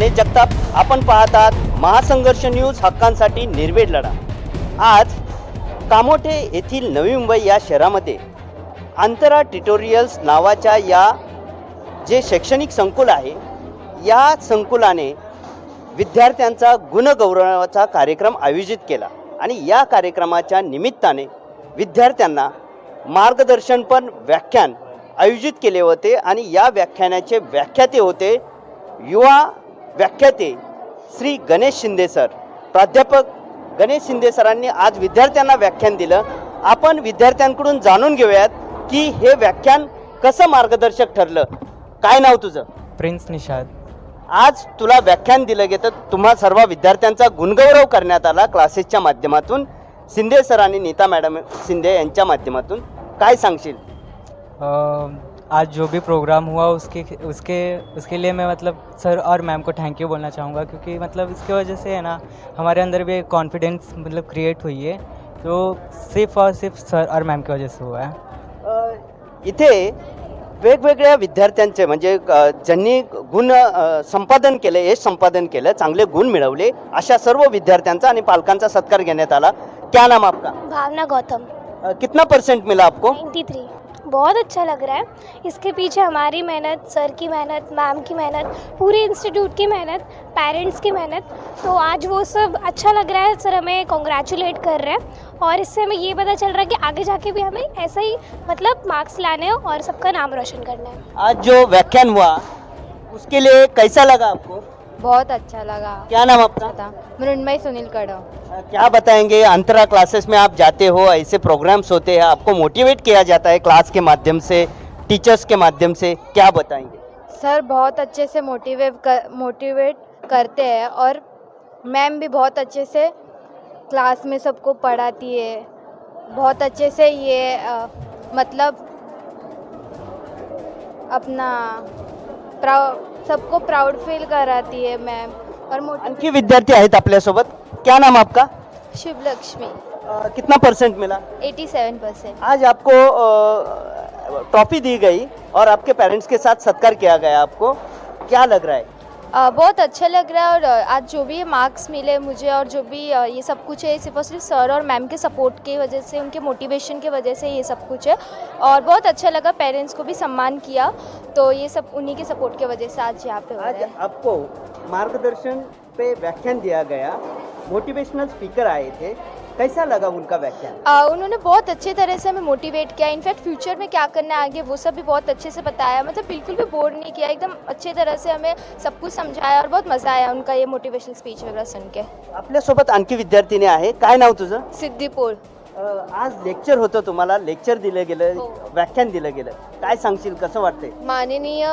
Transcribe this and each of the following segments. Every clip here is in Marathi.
गणेश जगताप आपण पाहतात महासंघर्ष न्यूज हक्कांसाठी निर्वेड लढा. आज कामोठे येथील नवी मुंबई या शहरामध्ये अंतरा ट्युटोरियल्स नावाच्या या जे शैक्षणिक संकुल आहे या संकुलाने विद्यार्थ्यांचा गुणगौरवाचा कार्यक्रम आयोजित केला आणि या कार्यक्रमाच्या निमित्ताने विद्यार्थ्यांना मार्गदर्शनपर व्याख्यान आयोजित केले होते आणि या व्याख्यानाचे व्याख्याते होते युवा व्याख्याते श्री गणेश शिंदे सर. प्राध्यापक गणेश शिंदे सरांनी आज विद्यार्थ्यांना व्याख्यान दिलं. आपण विद्यार्थ्यांकडून जाणून घेऊयात की हे व्याख्यान कसं मार्गदर्शक ठरलं. काय नाव तुझं? प्रिन्स निषाद. आज तुला व्याख्यान दिलं गेलं तुम्हा सर्व विद्यार्थ्यांचा गुणगौरव करण्यात आला क्लासेसच्या माध्यमातून. शिंदे सर आणि नीता मॅडम शिंदे यांच्या माध्यमातून. काय सांगशील? आज जो भी प्रोग्राम हुआ उसके उसके उसके लिए मैं मतलब सर और मैम को थैंक यू बोलना चाहूँगा क्योंकि मतलब इसके वजह से है ना हमारे अंदर भी कॉन्फिडेंस मतलब क्रिएट हुई है। तो सिर्फ और सिर्फ सर और मैम की वजह से हुआ है। इथे वेगवेगळ्या विद्यार्थ्यांचे म्हणजे ज्यांनी गुण संपादन केलं यश संपादन केलं चांगले गुण मिळवले अशा सर्व विद्यार्थ्यांचा आणि पालकांचा सत्कार घेण्यात आला. क्या नाम आपका? भावना गौतम. कितना परसेंट मिला आपको? 93 बहुत अच्छा लग रहा है। इसके पीछे हमारी मेहनत, सर की मेहनत, मैम की मेहनत, पूरे इंस्टीट्यूट की मेहनत, पेरेंट्स की मेहनत तो आज वो सब अच्छा लग रहा है। सर हमें कॉन्ग्रेचुलेट कर रहे हैं और इससे हमें ये पता चल रहा है कि आगे जाके भी हमें ऐसा ही मतलब मार्क्स लाने हैं और सबका नाम रोशन करना है। आज जो व्याख्यान हुआ, उसके लिए कैसा लगा आपको? बहुत अच्छा लगा। क्या नाम आपका? था मृण्मय सुनील कड़ो क्या बताएँगे अंतरा क्लासेस में आप जाते हो ऐसे प्रोग्राम्स होते हैं आपको मोटिवेट किया जाता है क्लास के माध्यम से टीचर्स के माध्यम से क्या बताएँगे? सर बहुत अच्छे से मोटिवेट कर मोटिवेट करते हैं और मैम भी बहुत अच्छे से क्लास में सबको पढ़ाती है। बहुत अच्छे से ये अ, मतलब अपना प्राउ सबको प्राउड फील कराती है मैम और मोटिवेट आणखी विद्यार्थी आहेत आपल्यासोबत. क्या नाम आपका? शुभ लक्ष्मी अ, कितना परसेंट मिला? 87 परसेंट आज आपको अ, ट्रॉफी दी गई और आपके पेरेंट्स के साथ सत्कार किया गया आपको. क्या लग रहा है? बहुत अच्छा लग रहा है और आज जो भी मार्क्स मिले मुझे और जो भी ये सब कुछ है सिर्फ़ और सिर्फ़ सर और मैम के सपोर्ट की वजह से उनके मोटिवेशन की वजह से ये सब कुछ है। और बहुत अच्छा लगा पेरेंट्स को भी सम्मान किया। तो ये सब उन्हीं के सपोर्ट की वजह से आज यहाँ पे आज आपको मार्गदर्शन पे व्याख्यान दिया गया। मोटिवेशनल स्पीकर आए थे। कैसा लगा उनका व्याख्यान? उन्होंने बहुत अच्छे तरह से हमें मोटिवेट किया। इनफैक्ट फ्यूचर में क्या करना है आगे वो सब भी बहुत अच्छे से बताया। मतलब बिल्कुल भी बोर नहीं किया। एकदम अच्छे तरह से हमें सब कुछ समझाया और बहुत मज़ा आया उनका ये मोटिवेशनल स्पीच वगैरह सुन के। आपल्यासोबत आणखी विद्यार्थिनी आहे. काय नाव तुझं? सिद्दीपुर। अ, आज लेक्चर होतं तुम्हाला. लेक्चर दिलं गेलं हो. व्याख्यान दिलं गेलं. काय सांगशील? कसं वाटतंय? माननीय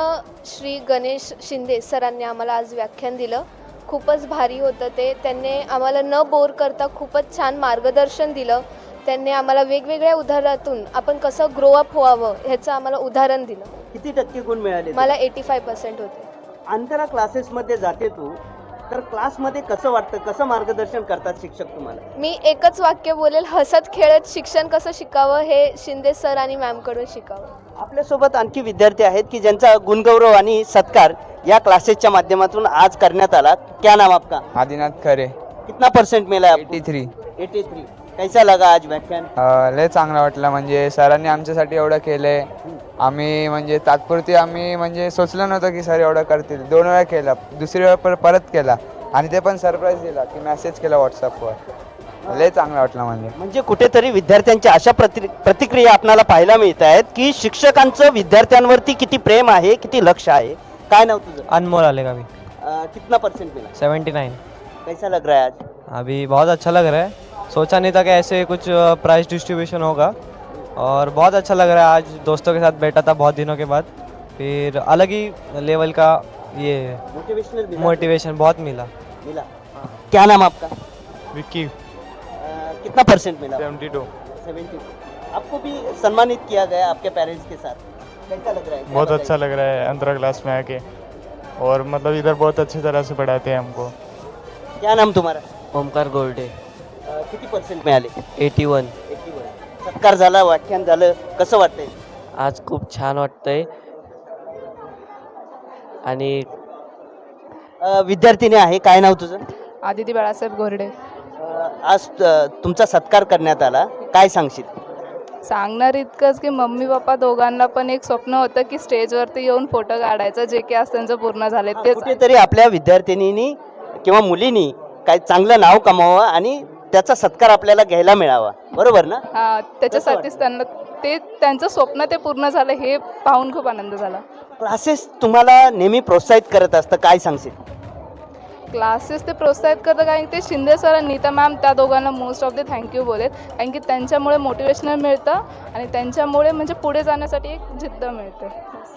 श्री गणेश शिंदे सरांनी आम्हाला आज व्याख्यान दिलं. खूपच भारी होतं ते. त्यांनी आम्हाला न बोर करता खूपच छान मार्गदर्शन दिलं. त्यांनी आम्हाला वेगवेगळ्या उदाहरणातून आपण कसं ग्रो अप व्हावं ह्याचं आम्हाला उदाहरण दिलं. किती टक्के गुण मिळाले मला एटी फाय पर्सेंट होते. अंतरा क्लासेसमध्ये जाते तू तर क्लासमध्ये कसं वाटतं? कसं मार्गदर्शन करतात शिक्षक तुम्हाला? मी एकच वाक्य बोलेल हसत खेळत शिक्षण कसं शिकावं हे शिंदे सर आणि मॅमकडून शिकावं. आपल्यासोबत आणखी विद्यार्थी आहेत की ज्यांचा गुणगौरव आणि सत्कार या क्लासेसच्या माध्यमातून आज करण्यात आला. क्या नाम आपका? आदिनाथ खरे. कितना परसेंट मिला एटी थ्री एटी थ्री कैसा लगा आज व्याख्यान लय चांगलं वाटलं. म्हणजे सरांनी आमच्यासाठी एवढं केलंय. आम्ही म्हणजे तात्पुरती आम्ही म्हणजे सोचलं नव्हतं की सर एवढं करतील. दोन वेळा केलं. दुसरी वेळा पर परत केला. आणि ते पण सरप्राईज दिला की मेसेज केला व्हॉट्सअपवर लय चांगलं वाटलं म्हणजे. म्हणजे कुठेतरी विद्यार्थ्यांच्या अशा प्रति प्रतिक्रिया आपल्याला पाहायला मिळत आहेत की शिक्षकांचं विद्यार्थ्यांवरती किती प्रेम आहे किती लक्ष आहे? काय नाव तुझं? अनमोल आलेगा अभी अं, कितना परसेंट मिला सेवेंटी नाइन कैसा लग रहा है आज? अभी बहुत अच्छा लग रहा है. सोचा नहीं था कि ऐसे कुछ प्राइस डिस्ट्रीब्यूशन होगा। और बहुत अच्छा लग रहा है आज दोस्तों के साथ बैठा था बहुत दिनों के बाद। फिर अलग ही लेवल का ये मोटिवेशन बहुत मिला। मिला। हाँ। क्या नाम आपका? विक्की। कितना परसेंट मिला? Seventy two. सेवेंटी आपको भी सम्मानित किया गया आपके पेरेंट्स के साथ? कैसा लग रहा है? बहुत अच्छा लग रहा है अंतरा क्लास में आके। और मतलब इधर बहुत अच्छी तरह से पढ़ाते हैं हमको। क्या नाम तुम्हारा? ओमकार गोल्डे। अं, किती पर्सेंट मिळाले? एटी वन एटी वन सत्कार झाला व्याख्यान झालं कसं वाटतंय? आज खूप छान वाटतंय. आणि अ, विद्यार्थिनी आहे काय नाव तुझं? आदिती बाळासाहेब गोरडे अ, आज अ, तुमचा सत्कार करण्यात आला. काय सांगशील? सांगणार इतकंच की मम्मी पप्पा दोघांना पण एक स्वप्न होतं की स्टेजवरती येऊन फोटो काढायचं जे की आज त्यांचं पूर्ण झाले तेच कुठेतरी आपल्या विद्यार्थिनींनी किंवा मुलींनी काय चांगलं नाव कमावं आणि त्याचा सत्कार आपल्याला घ्यायला मिळावा. बरोबर ना? हा त्याच्यासाठीच त्यांना ते त्यांचं स्वप्न ते पूर्ण झालं हे पाहून खूप आनंद झाला. क्लासेस तुम्हाला नेहमी प्रोत्साहित करत असतं काय सांगशील? क्लासेस ते प्रोत्साहित करतं कारण की ते शिंदे सर आणि नीता मॅम त्या दोघांना most of the thank you बोलेत कारण की त्यांच्यामुळे मोटिवेशनल मिळतं आणि त्यांच्यामुळे म्हणजे पुढे जाण्यासाठी एक जिद्द मिळते.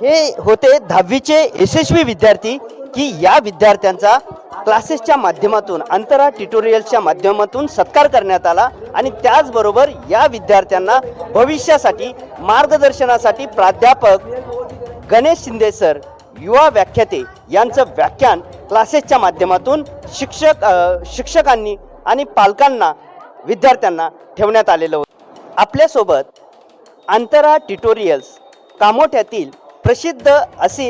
हे होते दहावीचे यशस्वी विद्यार्थी की या विद्यार्थ्यांचा क्लासेसच्या माध्यमातून अंतरा ट्युटोरियल्सच्या माध्यमातून सत्कार करण्यात आला आणि त्याचबरोबर या विद्यार्थ्यांना भविष्यासाठी मार्गदर्शनासाठी प्राध्यापक गणेश शिंदे सर युवा व्याख्याते यांचं व्याख्यान क्लासेसच्या माध्यमातून शिक्षक शिक्षकांनी आणि पालकांना विद्यार्थ्यांना ठेवण्यात आलेलं होतं. आपल्यासोबत अंतरा ट्युटोरियल्स कामोठ्यातील प्रसिद्ध असे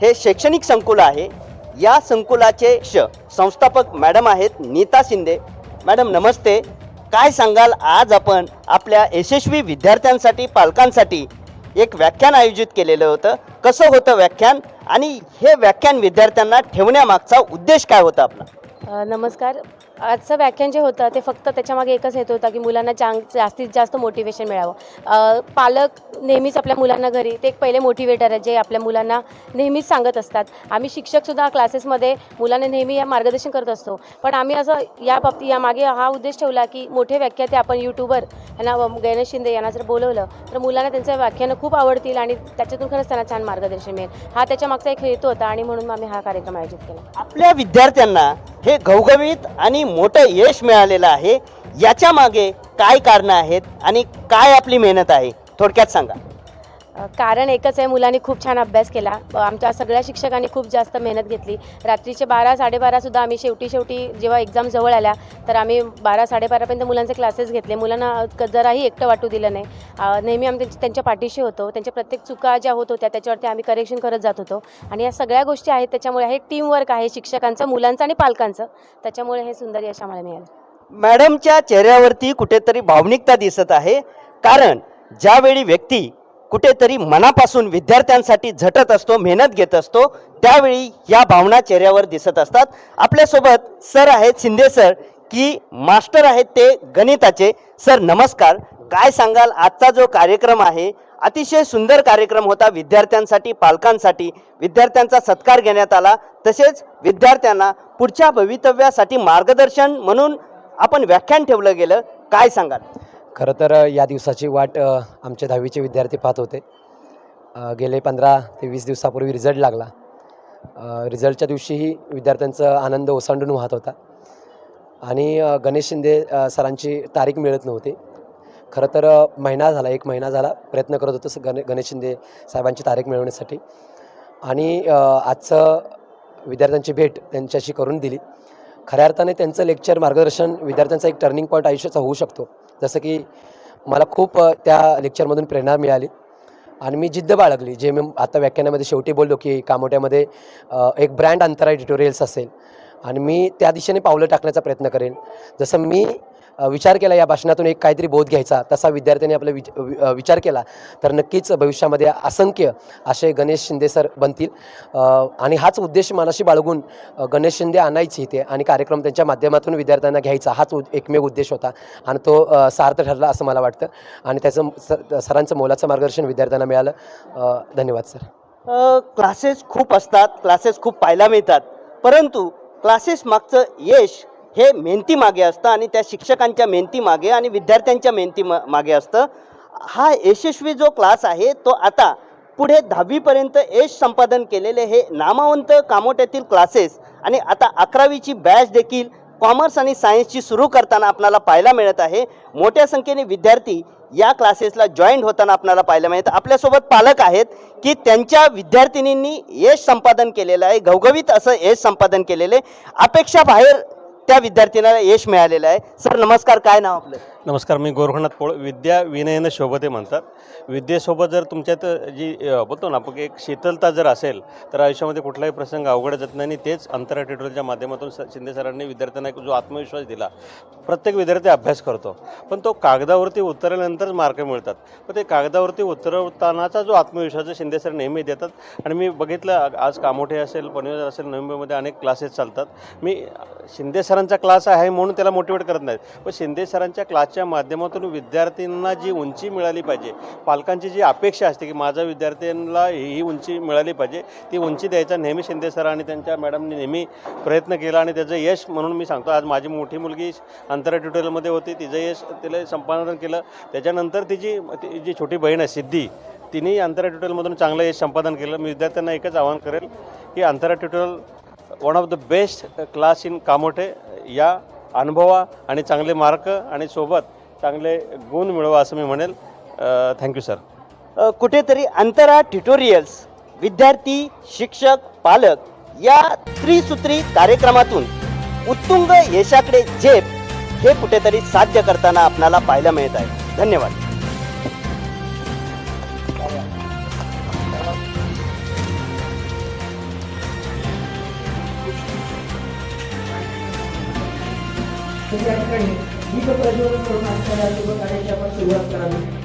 हे शैक्षणिक संकुल आहे. या संकुलाचे श संस्थापक मॅडम आहेत नीता शिंदे. मॅडम नमस्ते. काय सांगाल आज आपण आपल्या यशस्वी विद्यार्थ्यांसाठी पालकांसाठी एक व्याख्यान आयोजित केलेलं होतं. कसं होतं व्याख्यान आणि हे व्याख्यान विद्यार्थ्यांना ठेवण्यामागचा उद्देश काय होता आपला? नमस्कार. आजचं व्याख्यान जे होतं ते फक्त त्याच्यामागे एकच हेतू होता की मुलांना चांग जास्तीत जास्त मोटिवेशन मिळावं. पालक नेहमीच आपल्या मुलांना घरी ते एक पहिले मोटिवेटर आहे जे आपल्या मुलांना नेहमीच सांगत असतात. आम्ही शिक्षकसुद्धा क्लासेसमध्ये मुलांना नेहमी या मार्गदर्शन करत असतो. पण आम्ही असं या बाबतीत यामागे हा उद्देश ठेवला की मोठे व्याख्याते आपण यूट्यूबर यांना व- गणेश शिंदे यांना जर बोलवलं तर मुलांना त्यांचं व्याख्यानं खूप आवडतील आणि त्याच्यातून खरंच त्यांना छान मार्गदर्शन मिळेल. हा त्याच्या मागचा एक हेतू होता आणि म्हणून आम्ही हा कार्यक्रम आयोजित केला. आपल्या विद्यार्थ्यांना हे घवघवीत आणि मोठं यश मिळालेलं आहे. याच्या मागे काय कारणं आहेत आणि काय आपली मेहनत आहे? थोडक्यात सांगा. कारण एकच आहे मुलांनी खूप छान अभ्यास केला. आमच्या सगळ्या शिक्षकांनी खूप जास्त मेहनत घेतली. रात्रीचे बारा साडेबारासुद्धा आम्ही शेवटी शेवटी जेव्हा एक्झाम जवळ आल्या तर आम्ही बारा साडेबारापर्यंत मुलांचे क्लासेस घेतले. मुलांना क- जराही एकटं वाटू दिलं नाही. नेहमी आम्ही त्यांच्या- त्यांच्या पाठीशी होतो. त्यांच्या प्रत्येक चुका ज्या होत होत्या त्याच्यावरती आम्ही करेक्शन करत जात होतो. आणि या सगळ्या गोष्टी आहेत त्याच्यामुळे हे टीमवर्क आहे शिक्षकांचं मुलांचं आणि पालकांचं. त्याच्यामुळे हे सुंदर यश आम्हाला मिळालं. मॅडमच्या चेहऱ्यावरती कुठेतरी भावनिकता दिसत आहे. कारण ज्यावेळी व्यक्ती कुठेतरी मनापासून विद्यार्थ्यांसाठी झटत असतो मेहनत घेत असतो त्यावेळी या भावना चेहऱ्यावर दिसत असतात. आपल्यासोबत सर आहेत शिंदे सर की मास्टर आहेत ते गणिताचे. सर नमस्कार. काय सांगाल? आजचा जो कार्यक्रम आहे अतिशय सुंदर कार्यक्रम होता विद्यार्थ्यांसाठी पालकांसाठी. विद्यार्थ्यांचा सत्कार घेण्यात आला. तसेच विद्यार्थ्यांना पुढच्या भवितव्यासाठी मार्गदर्शन म्हणून आपण व्याख्यान ठेवलं गेलं. काय सांगाल? खरं तर या दिवसाची वाट आमचे दहावीचे विद्यार्थी पाहत होते. गेले पंधरा ते वीस दिवसापूर्वी रिझल्ट लागला. रिझल्टच्या दिवशीही विद्यार्थ्यांचा आनंद ओसांडून वाहत होता. आणि गणेश शिंदे सरांची तारीख मिळत नव्हती. खरं तर महिना झाला एक महिना झाला प्रयत्न करत होतो स- गणे गणेश शिंदे साहेबांची तारीख मिळवण्यासाठी. आणि आजचं विद्यार्थ्यांची भेट त्यांच्याशी करून दिली. खऱ्या अर्थाने त्यांचं लेक्चर मार्गदर्शन विद्यार्थ्यांचा एक टर्निंग पॉईंट आयुष्याचा होऊ शकतो. जसं की मला खूप त्या लेक्चरमधून प्रेरणा मिळाली. आणि मी जिद्द बाळगली जे मी आता व्याख्यानामध्ये शेवटी बोललो की कामोट्यामध्ये एक ब्रँड अंतरा एडिटोरियल्स असेल. आणि मी त्या दिशेने पावलं टाकण्याचा प्रयत्न करेन. जसं मी विचार केला या भाषणातून एक काहीतरी बोध घ्यायचा तसा विद्यार्थ्यांनी आपला विच वि- विचार केला तर नक्कीच भविष्यामध्ये असंख्य असे गणेश शिंदे सर बनतील. आणि हाच उद्देश मनाशी बाळगून गणेश शिंदे आणायचे इथे आणि कार्यक्रम त्यांच्या माध्यमातून विद्यार्थ्यांना घ्यायचा हाच एकमेव उद्देश होता. आणि तो सार्थ ठरला असं मला वाटतं. आणि त्याचं स- सरांचं मोलाचं मार्गदर्शन विद्यार्थ्यांना मिळालं. धन्यवाद सर. क्लासेस खूप असतात क्लासेस खूप पाहायला मिळतात. परंतु क्लासेस मागचं यश हे मेहनती मागे असतं आणि त्या शिक्षकांच्या मेहनती मागे आणि विद्यार्थ्यांच्या मेहनती मा- मागे असतं. हा यशस्वी जो क्लास आहे तो आता पुढे दहावीपर्यंत यश संपादन केलेले हे नामवंत कामोट्यातील क्लासेस आणि आता अकरावीची बॅच देखील कॉमर्स आणि सायन्सची सुरू करताना आपल्याला पाहायला मिळत आहे. मोठ्या संख्येने विद्यार्थी या क्लासेसला जॉईंट होताना आपल्याला पाहायला मिळतं. आपल्यासोबत पालक आहेत की त्यांच्या विद्यार्थिनींनी यश संपादन केलेलं आहे. घवघवीत असं यश संपादन केलेलं आहे. अपेक्षा बाहेर त्या विद्यार्थ्यांना यश मिळालेलं आहे. सर नमस्कार. काय नाव आपलं? नमस्कार मी गोरखनाथ पोळ. विद्या विनयनं शोभते म्हणतात. विद्येसोबत जर तुमच्यात जी बोलतो ना आपण एक शीतलता जर असेल तर आयुष्यामध्ये कुठलाही प्रसंग अवघड जात नाही. आणि तेच अंतरा ट्युटोरियलच्या माध्यमातून शिंदे सरांनी विद्यार्थ्यांना एक जो आत्मविश्वास दिला प्रत्येक विद्यार्थी अभ्यास करतो. पण तो कागदावरती उतरल्यानंतरच मार्क मिळतात. पण ते कागदावरती उतरवतानाचा जो आत्मविश्वास आहे शिंदे सर नेहमी देतात. आणि मी बघितलं आज कामोठे असेल पनवेल असेल नोव्हेंबरमध्ये अनेक क्लासेस चालतात. मी शिंदे सरांचा क्लास आहे म्हणून त्याला मोटिवेट करत नाही. पण शिंदे सरांच्या क्लास क्लासच्या माध्यमातून विद्यार्थ्यांना जी उंची मिळाली पाहिजे पालकांची जी अपेक्षा असते की माझ्या विद्यार्थ्यांना ही ही उंची मिळाली पाहिजे ती उंची द्यायचा नेहमी शिंदे सर आणि त्यांच्या मॅडमनी नेहमी प्रयत्न केला आणि त्याचं यश म्हणून मी सांगतो. आज माझी मोठी मुलगी अंतरा ट्युटोरियलमध्ये होती तिचं यश तिला संपादन केलं. त्याच्यानंतर तिची ती जी छोटी बहीण आहे सिद्धी तिनेही अंतरा ट्युटोरियलमधून चांगलं यश संपादन केलं. मी विद्यार्थ्यांना एकच आवाहन करेल की Antara tutorial one of the best class in Kamothe या अनुभवा आणि चांगले मार्क आणि सोबत चांगले गुण मिळवा असं मी म्हणेल. थँक्यू सर कुठेतरी अंतरा ट्युटोरियल्स विद्यार्थी शिक्षक पालक या त्रिसूत्री कार्यक्रमातून उत्तुंग यशाकडे झेप हे कुठेतरी साध्य करताना आपणाला पाहायला मिळत आहे. धन्यवाद. तर या ठिकाणी दीप प्रज्वलन करून आजच्या शुभ कार्याची आपण सुरुवात करावी.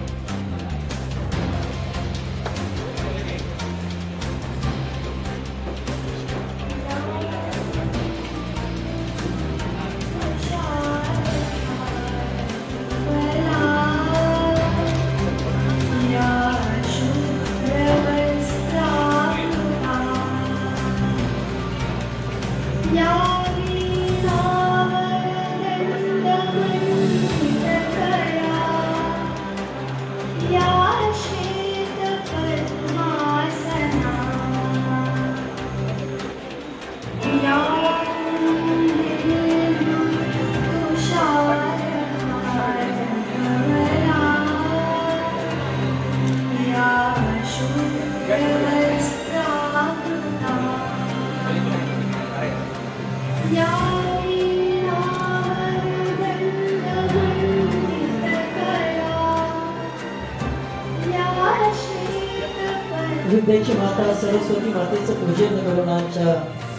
की मातेचं पूजन करून आमच्या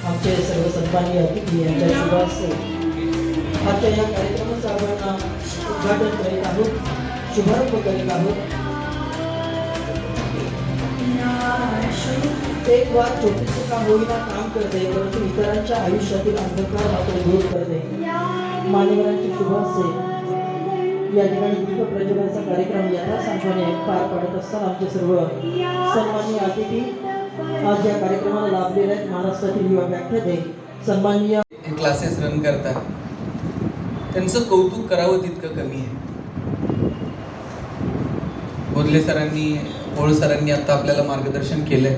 आमचे सर्व सन्माननीय अतिथी यांच्या शुभास्ते. आजच्या या कार्यक्रमाचं आपण उद्घाटन करीत आहोत. शुभारंभ करीत आहोत. एक वार छोटीशी का होईना काम करते परंतु इतरांच्या आयुष्यातील अंधकार मात्र दूर करते. मान्यवरांची शुभास्ते. या ठिकाणी दीप प्रज्वलनाचा कार्यक्रम यथासांगपणे पार पाडत असताना आमचे सर्व सन्माननीय अतिथी आज या कार्यक्रमाला लाभलेले आहेत. महाराष्ट्रातील युवा व्याख्याते सन्माननीय क्लासेस रन करतात. त्यांचं कौतुक करावं तितकं कमी आहे. बोधले सरांनी ओळ सरांनी आता आपल्याला मार्गदर्शन केलंय.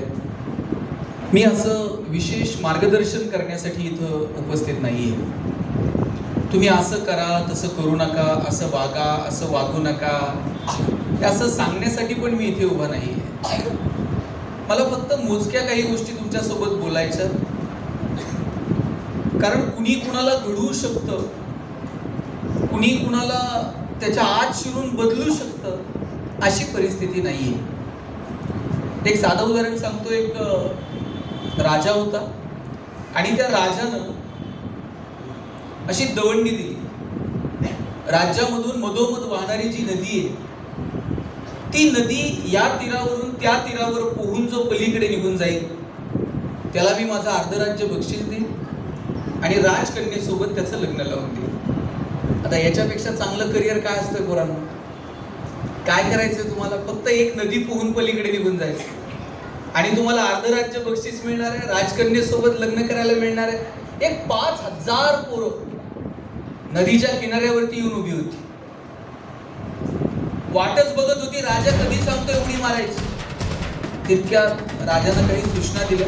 मी असं विशेष मार्गदर्शन करण्यासाठी इथं उपस्थित नाहीये. तुम्ही असं करा तसं करू नका असं वागा असं वागू नका. असं सांगण्यासाठी पण मी इथे उभा नाही मला फक्त मोजक्या काही गोष्टी तुमच्यासोबत बोलायच्या कारण कुणी कुणाला घडवू शकतं कुणी कुणाला त्याच्या आत शिरून बदलू शकतं अशी परिस्थिती नाहीये. एक साधं उदाहरण सांगतो एक राजा होता आणि त्या राजानं अशी दवंडी दिली. राज्यामधून मधोमध वाहणारी जी नदी आहे ती नदी या तीरावरून त्या तीरावर पोहून जो पलीकडे निघून जाईल त्याला मी माझं अर्धराज्य बक्षीस देईन आणि राजकन्येसोबत त्याचं लग्न लावून देईन. आता याच्यापेक्षा चांगलं करिअर काय असतं पोरांनो? काय करायचं तुम्हाला? फक्त एक नदी पोहून पलीकडे निघून जायचं. आणि तुम्हाला अर्धराज्य बक्षीस मिळणार आहे राजकन्येसोबत लग्न करायला मिळणार आहे. एक पाच हजार पोरं नदीच्या किनाऱ्यावरती येऊन उभी होती. वाटच बघत होती राजा कधी सांगतोय? उडी मारायची. तितक्या राजानं काही सूचना दिल्या.